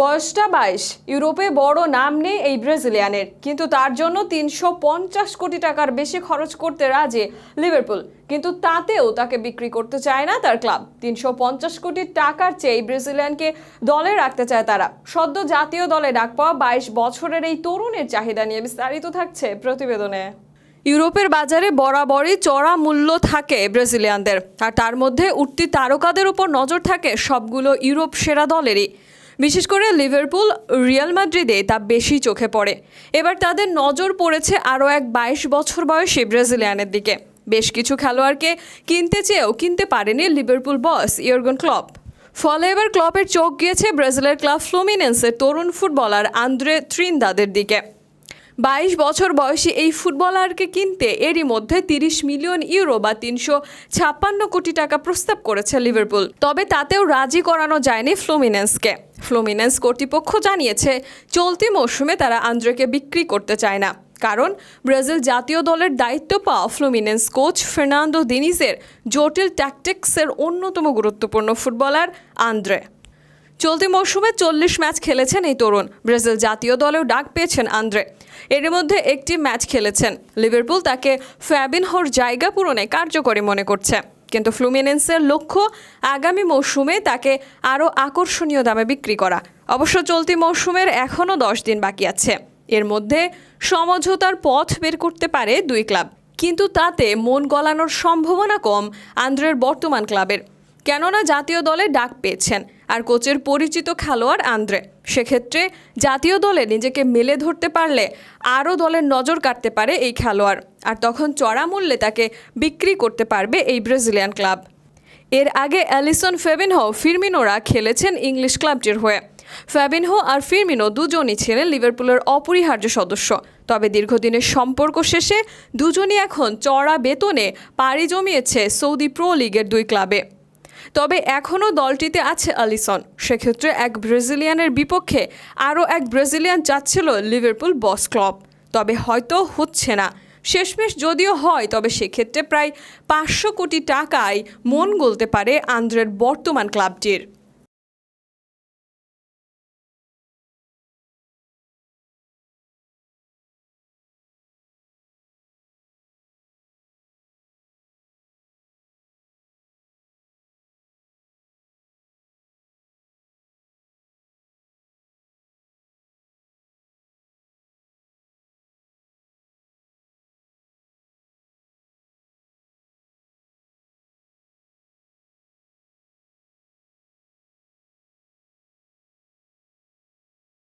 বয়সটা বাইশ। ইউরোপে বড় নাম নেই এই ব্রাজিলিয়ানের। কিন্তু তার জন্য তিনশো পঞ্চাশ কোটি টাকার বেশি খরচ করতে রাজি লিভারপুল। কিন্তু তাতেও তাকে বিক্রি করতে চায় না তার ক্লাব। তিনশো পঞ্চাশ কোটি টাকার চেয়ে এই ব্রাজিলিয়ানকে দলে রাখতে চায় তারা। সদ্য জাতীয় দলে ডাক পাওয়া বাইশ বছরের এই তরুণের চাহিদা নিয়ে বিস্তারিত থাকছে প্রতিবেদনে। ইউরোপের বাজারে বরাবরই চড়া মূল্য থাকে ব্রাজিলিয়ানদের। আর তার মধ্যে উঠতি তারকাদের উপর নজর থাকে সবগুলো ইউরোপ সেরা দলেরই। বিশেষ করে লিভারপুল রিয়াল মাদ্রিদে তা বেশি চোখে পড়ে। এবার তাদের নজর পড়েছে আরও এক বাইশ বছর বয়সী ব্রাজিলিয়ানের দিকে। বেশ কিছু খেলোয়াড়কে কিনতে চেয়েও কিনতে পারেনি লিভারপুল বস ইয়র্গন ক্লপ। ফলে এবার ক্লপের চোখ গিয়েছে ব্রাজিলের ক্লাব ফ্লুমিনেন্সের তরুণ ফুটবলার আন্দ্রে ত্রিনদাদের দিকে। বাইশ বছর বয়সী এই ফুটবলারকে কিনতে এরই মধ্যে তিরিশ মিলিয়ন ইউরো বা তিনশো ছাপ্পান্ন কোটি টাকা প্রস্তাব করেছে লিভারপুল। তবে তাতেও রাজি করানো যায়নি ফ্লুমিনেন্সকে। ফ্লুমিনেন্স কর্তৃপক্ষ জানিয়েছে, চলতি মৌসুমে তারা আন্দ্রেকে বিক্রি করতে চায় না। কারণ, ব্রাজিল জাতীয় দলের দায়িত্ব পাওয়া ফ্লুমিনেন্স কোচ ফের্নান্দো দিনিজের জটিল ট্যাকটিক্সের অন্যতম গুরুত্বপূর্ণ ফুটবলার আন্দ্রে। চলতি মৌসুমে চল্লিশ ম্যাচ খেলেছেন এই তরুণ। ব্রাজিল জাতীয় দলেও ডাক পেয়েছেন আন্দ্রে। এর মধ্যে একটি ম্যাচ খেলেছেন। লিভারপুল তাকে ফ্যাবিনহোর জায়গা পূরণে কার্যকরী মনে করছে। কিন্তু ফ্লুমিনেন্সের লক্ষ্য আগামী মৌসুমে তাকে আরও আকর্ষণীয় দামে বিক্রি করা। অবশ্য চলতি মৌসুমের এখনও দশ দিন বাকি আছে। এর মধ্যে সমঝোতার পথ বের করতে পারে দুই ক্লাব। কিন্তু তাতে মন গলানোর সম্ভাবনা কম আন্দ্রের বর্তমান ক্লাবের। কেননা জাতীয় দলে ডাক পেয়েছেন আর কোচের পরিচিত খেলোয়াড় আন্দ্রে। সেক্ষেত্রে জাতীয় দলে নিজেকে মেলে ধরতে পারলে আরও দলের নজর কাটতে পারে এই খেলোয়াড় আর তখন চড়া মূল্যে তাকে বিক্রি করতে পারবে এই ব্রাজিলিয়ান ক্লাব। এর আগে অ্যালিসন ফেবিনহো ফিরমিনোরা খেলেছেন ইংলিশ ক্লাবটির হয়ে। ফ্যাবিনহো আর ফিরমিনো দুজনই ছিলেন লিভারপুলের অপরিহার্য সদস্য। তবে দীর্ঘদিনের সম্পর্ক শেষে দুজনই এখন চড়া বেতনে পাড়ি জমিয়েছে সৌদি প্রো লিগের দুই ক্লাবে। তবে এখনও দলটিতে আছে আলিসন সেক্ষেত্রে এক ব্রাজিলিয়ানের বিপক্ষে আরও এক ব্রাজিলিয়ান চাচ্ছিল লিভারপুল বস ক্লব। তবে হয়তো হচ্ছে না। শেষমেশ যদিও হয়, তবে সেক্ষেত্রে প্রায় পাঁচশো কোটি টাকায় মন গলতে পারে আন্দ্রের বর্তমান ক্লাবটির।